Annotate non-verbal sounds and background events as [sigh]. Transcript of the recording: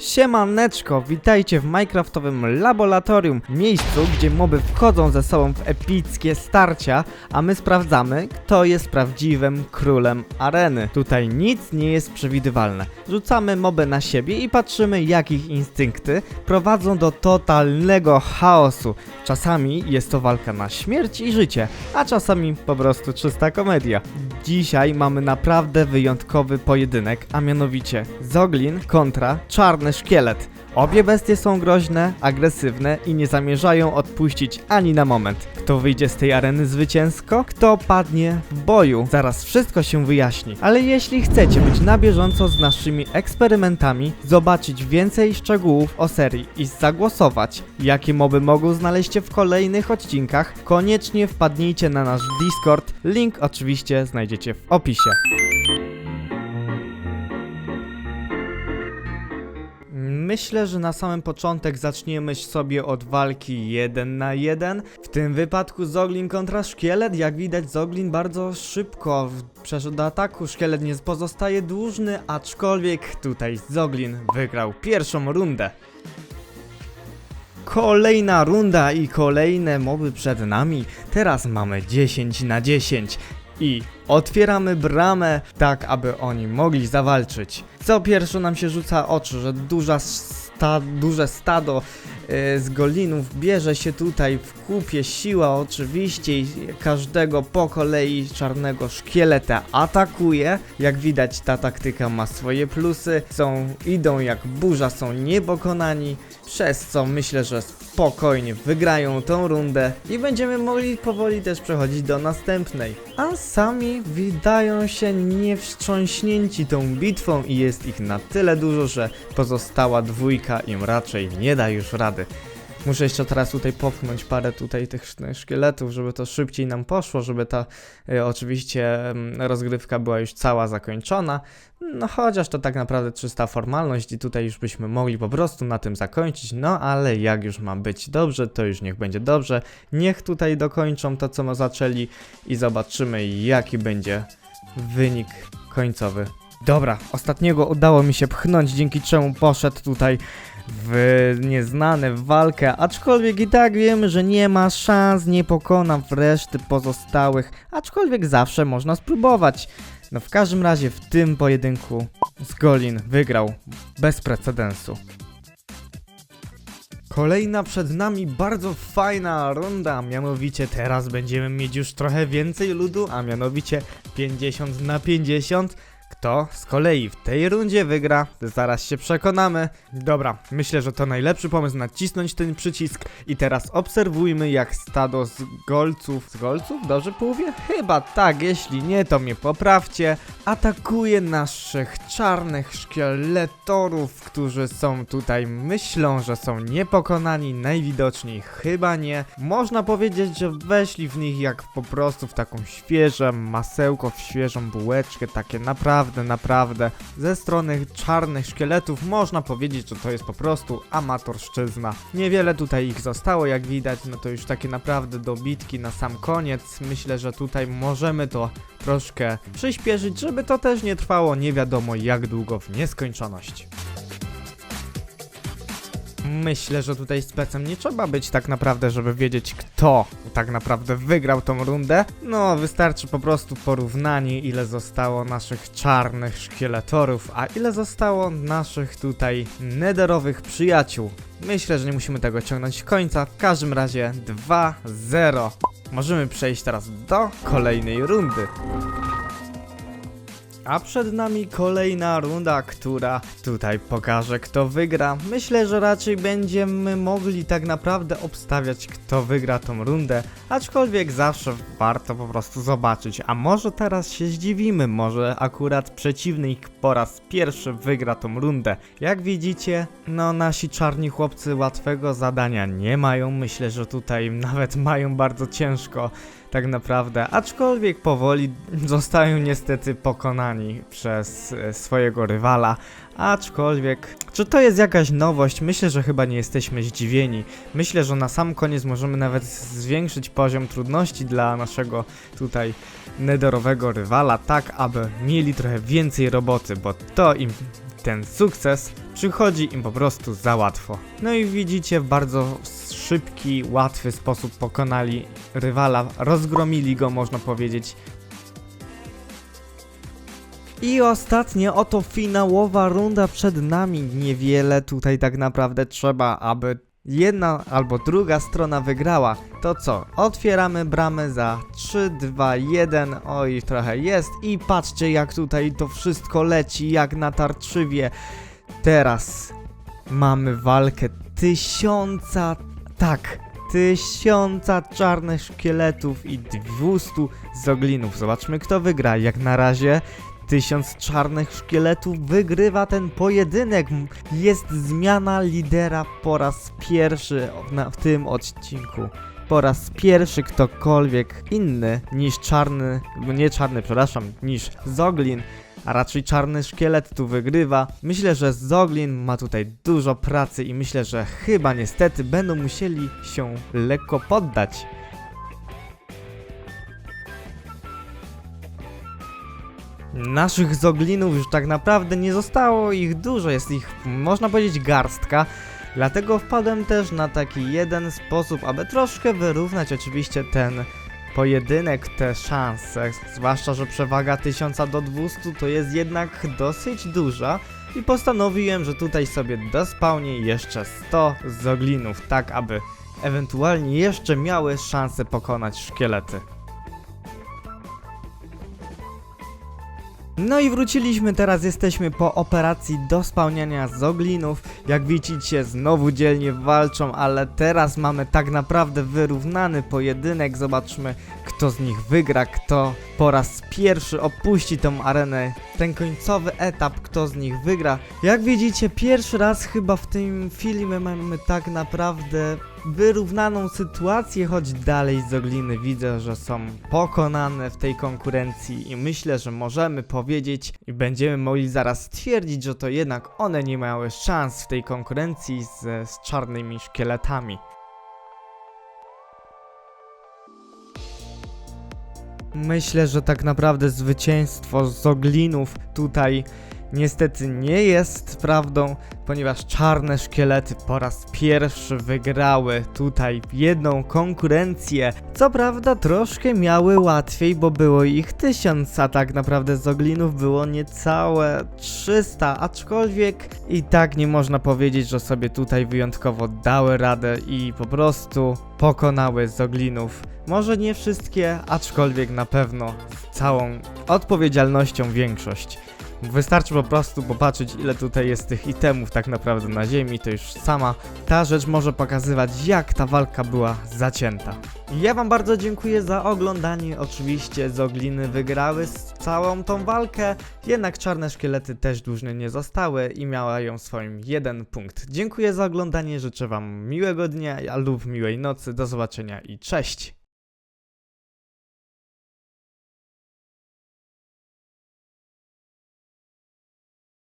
Siemaneczko, witajcie w Minecraftowym laboratorium, miejscu, gdzie moby wchodzą ze sobą w epickie starcia, a my sprawdzamy, kto jest prawdziwym królem areny. Tutaj nic nie jest przewidywalne. Rzucamy moby na siebie i patrzymy, jak ich instynkty prowadzą do totalnego chaosu. Czasami jest to walka na śmierć i życie, a czasami po prostu czysta komedia. Dzisiaj mamy naprawdę wyjątkowy pojedynek, a mianowicie Zoglin kontra Czarny Szkielet. Obie bestie są groźne, agresywne i nie zamierzają odpuścić ani na moment. Kto wyjdzie z tej areny zwycięsko? Kto padnie w boju? Zaraz wszystko się wyjaśni. Ale jeśli chcecie być na bieżąco z naszymi eksperymentami, zobaczyć więcej szczegółów o serii i zagłosować, jakie moby mogą znaleźć się w kolejnych odcinkach, koniecznie wpadnijcie na nasz Discord. Link oczywiście znajdziecie w opisie. Myślę, że na samym początek zaczniemy sobie od walki 1 na 1. W tym wypadku Zoglin kontra Szkielet. Jak widać, Zoglin bardzo szybko przeszedł do ataku. Szkielet nie pozostaje dłużny, aczkolwiek tutaj Zoglin wygrał pierwszą rundę. Kolejna runda i kolejne moby przed nami. Teraz mamy 10 na 10 i otwieramy bramę tak, aby oni mogli zawalczyć. Co pierwsze nam się rzuca oczy, że duża sta, duże stado z golinów bierze się tutaj w kupie siła oczywiście i każdego po kolei czarnego szkieleta atakuje. Jak widać ta taktyka ma swoje plusy, są idą jak burza, są niepokonani, przez co myślę, że spokojnie wygrają tą rundę i będziemy mogli powoli też przechodzić do następnej. A sami wydają się niewstrząśnięci tą bitwą i jest ich na tyle dużo, że pozostała dwójka im raczej nie da już rady. Muszę jeszcze teraz tutaj popchnąć parę tutaj tych sz- szkieletów, żeby to szybciej nam poszło, żeby ta e, oczywiście em, rozgrywka była już cała zakończona. No chociaż to tak naprawdę czysta formalność i tutaj już byśmy mogli po prostu na tym zakończyć, no ale jak już ma być dobrze, to już niech będzie dobrze. Niech tutaj dokończą to, co zaczęli i zobaczymy jaki będzie wynik końcowy. Dobra, ostatniego udało mi się pchnąć, dzięki czemu poszedł tutaj w nieznane w walkę, aczkolwiek i tak wiemy, że nie ma szans, nie pokona w reszty pozostałych, aczkolwiek zawsze można spróbować. No w każdym razie w tym pojedynku Zgolin wygrał bez precedensu. Kolejna przed nami bardzo fajna runda, mianowicie teraz będziemy mieć już trochę więcej ludu, a mianowicie 50 na 50. Kto z kolei w tej rundzie wygra, zaraz się przekonamy. Dobra, myślę, że to najlepszy pomysł nacisnąć ten przycisk i teraz obserwujmy jak stado z golców, z golców? Dobrze mówię? Chyba tak, jeśli nie to mnie poprawcie. Atakuje naszych czarnych szkieletorów, którzy są tutaj, myślą, że są niepokonani, najwidoczniej chyba nie. Można powiedzieć, że weszli w nich jak po prostu w taką świeże masełko, w świeżą bułeczkę, takie naprawdę, naprawdę. Ze strony czarnych szkieletów można powiedzieć, że to jest po prostu amatorszczyzna. Niewiele tutaj ich zostało, jak widać, no to już takie naprawdę dobitki na sam koniec. Myślę, że tutaj możemy to troszkę przyspieszyć, żeby to też nie trwało nie wiadomo jak długo w nieskończoność. Myślę, że tutaj specem nie trzeba być tak naprawdę, żeby wiedzieć kto tak naprawdę wygrał tą rundę. No, wystarczy po prostu porównanie ile zostało naszych czarnych szkieletorów, a ile zostało naszych tutaj nederowych przyjaciół. Myślę, że nie musimy tego ciągnąć końca, w każdym razie 2-0. Możemy przejść teraz do kolejnej rundy. A przed nami kolejna runda, która tutaj pokaże kto wygra. Myślę, że raczej będziemy mogli tak naprawdę obstawiać kto wygra tą rundę, aczkolwiek zawsze warto po prostu zobaczyć. A może teraz się zdziwimy, może akurat przeciwnik po raz pierwszy wygra tą rundę. Jak widzicie, no nasi czarni chłopcy łatwego zadania nie mają. Myślę, że tutaj [laughs] nawet mają bardzo ciężko tak naprawdę, aczkolwiek powoli [laughs] zostają niestety pokonani przez e, swojego rywala, aczkolwiek czy to jest jakaś nowość? Myślę, że chyba nie jesteśmy zdziwieni. Myślę, że na sam koniec możemy nawet zwiększyć poziom trudności dla naszego tutaj nederowego rywala, tak aby mieli trochę więcej roboty, bo to im ten sukces przychodzi im po prostu za łatwo. No i widzicie, w bardzo szybki, łatwy sposób pokonali rywala, rozgromili go, można powiedzieć. I ostatnie, oto finałowa runda przed nami. Niewiele tutaj tak naprawdę trzeba, aby jedna albo druga strona wygrała. To co? Otwieramy bramę za 3, 2, 1. Oj, trochę jest. I patrzcie, jak tutaj to wszystko leci, jak na tarczywie. Teraz mamy walkę tysiąca, tak, tysiąca czarnych szkieletów i 200 zoglinów. Zobaczmy, kto wygra. Jak na razie Tysiąc czarnych szkieletów wygrywa ten pojedynek. Jest zmiana lidera po raz pierwszy w, tym odcinku. Po raz pierwszy ktokolwiek inny niż czarny, nie czarny, przepraszam, niż Zoglin, a raczej czarny szkielet tu wygrywa. Myślę, że Zoglin ma tutaj dużo pracy i myślę, że chyba niestety będą musieli się lekko poddać. Naszych zoglinów już tak naprawdę nie zostało ich dużo, jest ich można powiedzieć garstka. Dlatego wpadłem też na taki jeden sposób, aby troszkę wyrównać oczywiście ten pojedynek, te szanse. Zwłaszcza, że przewaga 1000 do 200 to jest jednak dosyć duża. I postanowiłem, że tutaj sobie dospałnię jeszcze 100 zoglinów, tak aby ewentualnie jeszcze miały szansę pokonać szkielety. No i wróciliśmy, teraz jesteśmy po operacji do spełniania zoglinów. Jak widzicie, znowu dzielnie walczą, ale teraz mamy tak naprawdę wyrównany pojedynek. Zobaczmy, kto z nich wygra, kto po raz pierwszy opuści tą arenę. Ten końcowy etap, kto z nich wygra. Jak widzicie, pierwszy raz chyba w tym filmie mamy tak naprawdę wyrównaną sytuację, choć dalej Zogliny widzę, że są pokonane w tej konkurencji i myślę, że możemy powiedzieć i będziemy mogli zaraz stwierdzić, że to jednak one nie miały szans w tej konkurencji z, z czarnymi szkieletami. Myślę, że tak naprawdę zwycięstwo Zoglinów tutaj niestety nie jest prawdą, ponieważ czarne szkielety po raz pierwszy wygrały tutaj jedną konkurencję. Co prawda troszkę miały łatwiej, bo było ich tysiąc, a tak naprawdę Zoglinów było niecałe 300, aczkolwiek i tak nie można powiedzieć, że sobie tutaj wyjątkowo dały radę i po prostu pokonały Zoglinów. Może nie wszystkie, aczkolwiek na pewno z całą odpowiedzialnością większość. Wystarczy po prostu popatrzeć ile tutaj jest tych itemów tak naprawdę na ziemi, to już sama ta rzecz może pokazywać jak ta walka była zacięta. Ja wam bardzo dziękuję za oglądanie, oczywiście Zogliny wygrały całą tą walkę, jednak czarne szkielety też dłużne nie zostały i miała ją swoim jeden punkt. Dziękuję za oglądanie, życzę wam miłego dnia lub miłej nocy, do zobaczenia i cześć!